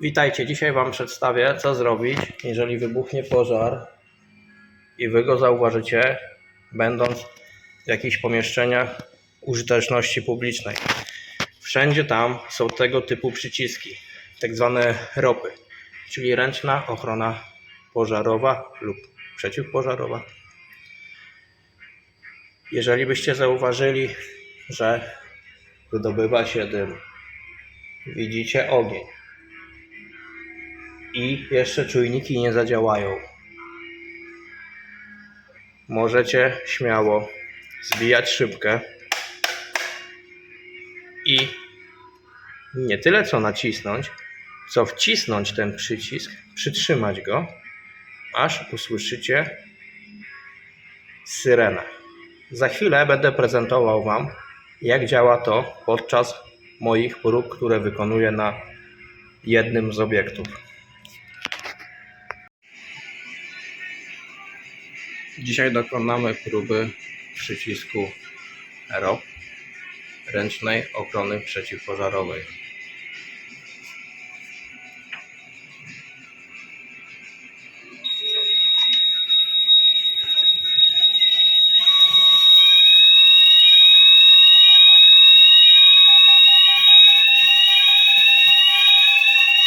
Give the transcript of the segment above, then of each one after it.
Witajcie, dzisiaj Wam przedstawię, co zrobić, jeżeli wybuchnie pożar i Wy go zauważycie, będąc w jakichś pomieszczeniach użyteczności publicznej. Wszędzie tam są tego typu przyciski, tak zwane ropy, czyli ręczna ochrona pożarowa lub przeciwpożarowa. Jeżeli byście zauważyli, że wydobywa się dym, widzicie ogień, i jeszcze czujniki nie zadziałają. Możecie śmiało zbijać szybkę i nie tyle co nacisnąć, co wcisnąć ten przycisk, przytrzymać go, aż usłyszycie syrenę. Za chwilę będę prezentował Wam, jak działa to podczas moich prób, które wykonuję na jednym z obiektów. Dzisiaj dokonamy próby przycisku ROP ręcznej ochrony przeciwpożarowej.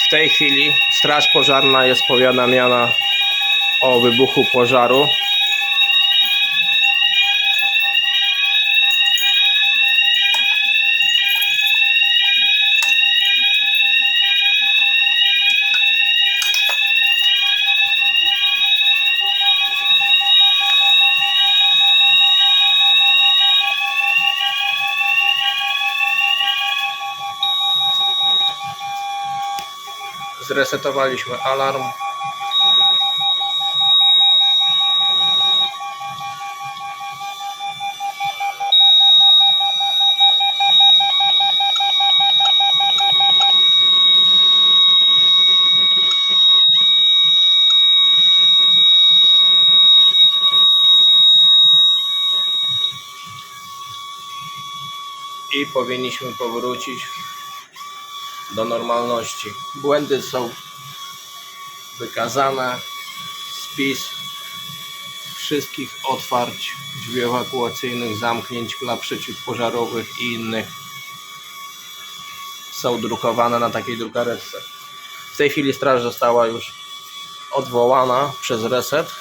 W tej chwili Straż Pożarna jest powiadamiana o wybuchu pożaru Zresetowaliśmy alarm. I powinniśmy powrócić do normalności. Błędy są wykazane. Spis wszystkich otwarć drzwi ewakuacyjnych, zamknięć klap przeciwpożarowych i innych są drukowane na takiej drukareczce. W tej chwili straż została już odwołana przez reset,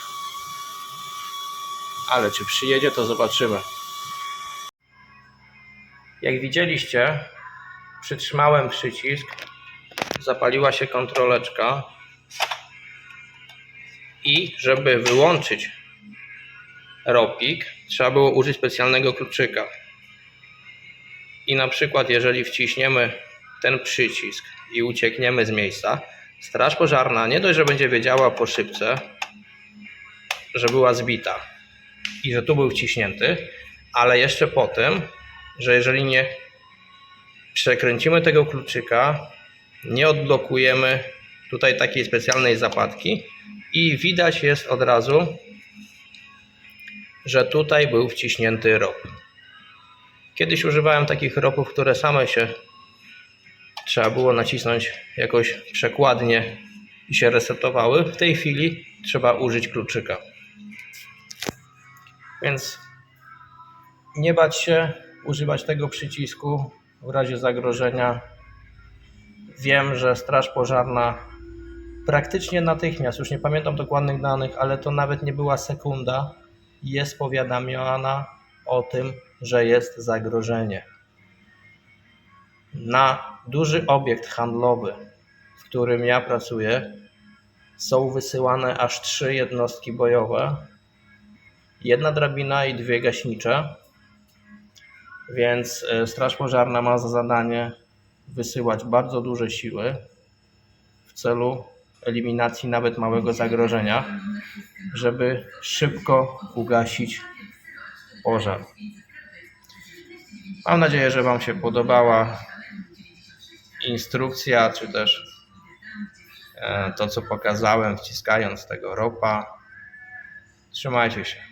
ale czy przyjedzie to zobaczymy. Jak widzieliście, przytrzymałem przycisk, zapaliła się kontroleczka i żeby wyłączyć ropik, trzeba było użyć specjalnego kluczyka. I na przykład, jeżeli wciśniemy ten przycisk i uciekniemy z miejsca, straż pożarna nie dość, że będzie wiedziała po szybce, że była zbita i że tu był wciśnięty, ale jeszcze po tym, że jeżeli nie przekręcimy tego kluczyka, nie odblokujemy tutaj takiej specjalnej zapadki i widać jest od razu, że tutaj był wciśnięty rop. Kiedyś używałem takich ropów, które same się trzeba było nacisnąć jakoś przekładnie i się resetowały. W tej chwili trzeba użyć kluczyka. Więc nie bać się używać tego przycisku w razie zagrożenia. Wiem, że Straż Pożarna praktycznie natychmiast, już nie pamiętam dokładnych danych, ale to nawet nie była sekunda, jest powiadamiana o tym, że jest zagrożenie. Na duży obiekt handlowy, w którym ja pracuję, są wysyłane aż trzy jednostki bojowe, jedna drabina i dwie gaśnicze więc e, Straż Pożarna ma za zadanie wysyłać bardzo duże siły w celu eliminacji nawet małego zagrożenia, żeby szybko ugasić pożar. Mam nadzieję, że Wam się podobała instrukcja, czy też e, to, co pokazałem, wciskając tego ropa. Trzymajcie się.